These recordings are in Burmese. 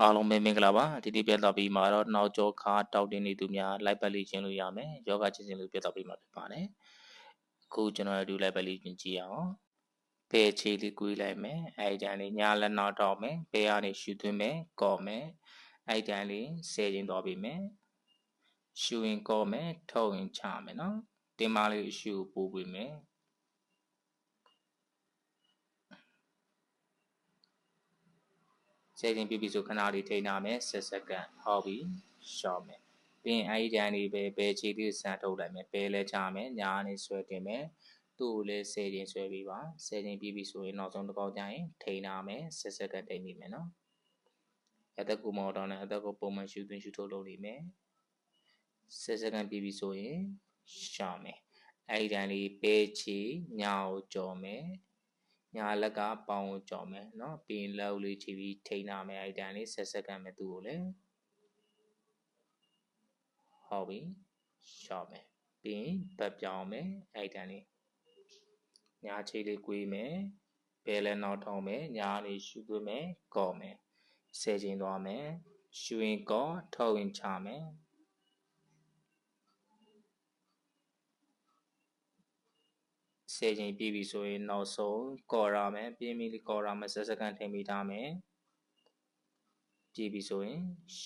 အားလုံးပဲမင်္ဂလာပါဒီနေ့ပြသပြီးမှာတော့နောက်ကျောခါတောက်တင်နေသူများလိုက်ပတ်လေးခြင်းလို့ရမယ်ယောဂချင်းစဉ်လို့ပြသပြီးမှာဖြစ်ပါတယ်အခုကျွန်တော်တို့လိုက်ပတ်လေးခြင်းကြည့်အောင်ပေချီလေးကွေးလိုက်မယ်အဲ့တန်းလေးညာလက်နောက်တော့မယ်ပေကနေရှူသွင်းမယ်ကော်မယ်အဲ့တန်းလေးဆဲခြင်းသွားပြီးမယ်ရှူရင်ကော်မယ်ထုတ်ရင်ချမယ်နော်တင်မလေးရှူပို့ပြီးမယ် ဆယ်ရင်ပြပြီဆိုခဏလေးထိန်းထားမယ်ဆက်စက္ကန့်ဟောပြီရှော့မယ်ပြီးရင်အဲဒီတန်းလေးပဲဘယ်ခြေလေးစမ်းထုတ်လိုက်မယ်ဘယ်လဲချမယ်ညာနေဆွဲတင်မယ်သူ့ကိုလည်းဆယ်ရင်ဆွဲပြီးပါဆယ်ရင်ပြပြီဆိုရင်နောက်ဆုံးတစ်ခေါက်ကျရင်ထိန်းထားမယ်ဆက်စက္ကန့်ထိန်းနေမယ်နော်အသက်ကိုမော်တော်နဲ့အသက်ကိုပုံမှန်ရှူသွင်းရှူထုတ်လုပ်နေမယ်ဆက်စက္ကန့်ပြပြီဆိုရင်ရှော့မယ်အဲဒီတန်းလေးပဲချီညာကိုကြော်မယ် ညာလက်ကပေါင်ကိုကြော်မယ်နော်ပြီးရင်လက်လေးချီပြီးထိန်းထားမယ်အဲ့တန်လေးဆက်စက္ကန့်ပဲသူ့ကိုလေဟုတ်ပြီရှော့မယ်ပြီးရင်ဗတ်ပြောင်းမယ်အဲ့တန်လေးညာချီလေးကွေးမယ်ဘယ်လဲနောက်ထောင်းမယ်ညာလေးရှူသွင်းမယ်ကော်မယ်ဆဲချင်းသွားမယ်ရှူရင်ကောထောက်ရင်ချမယ် ဆယ်ချိန်ပြည့်ပြီဆိုရင်နောက်ဆုံးကော်ရမယ်ပြင်းပြီးကော်ရမယ်ဆက်စကန်ထိမ့်ပြီးထားမယ်ပြည့်ပြီဆိုရင်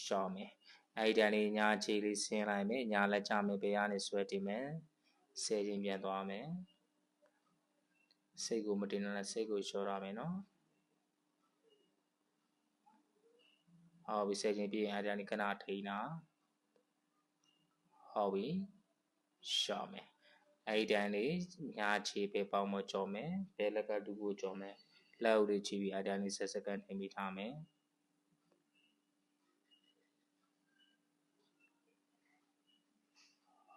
ရှော့မယ်အဲ့ဒီတန်းလေးညာခြေလေးဆင်းလိုက်မယ်ညာလက်ချမယ်ဘေးကနေဆွဲတင်မယ်ဆယ်ချိန်ပြန်သွားမယ်စိတ်ကိုမတင်တော့စိတ်ကိုလျှော့ရမယ်နော်ဟောပြီဆယ်ချိန်ပြည့်ရင်အဲ့ဒီတန်းလေးခဏထိန်းတာဟောပြီရှော့မယ် အဲ့ဒီတန်းလေးညာခြေပဲပေါင်းမကြော်မယ်ဘဲလက်ကတူကိုကြော်မယ်လက်အုပ်လေးချီပြီးအဲ့ဒီတန်းလေးဆက်စကန်ထိမိထားမယ်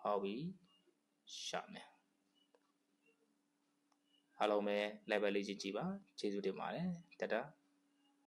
ဟုတ်ပြီရှာမယ်အားလုံးပဲ level လေးကြည့်ကြည့်ပါကျေးဇူးတင်ပါတယ်တတ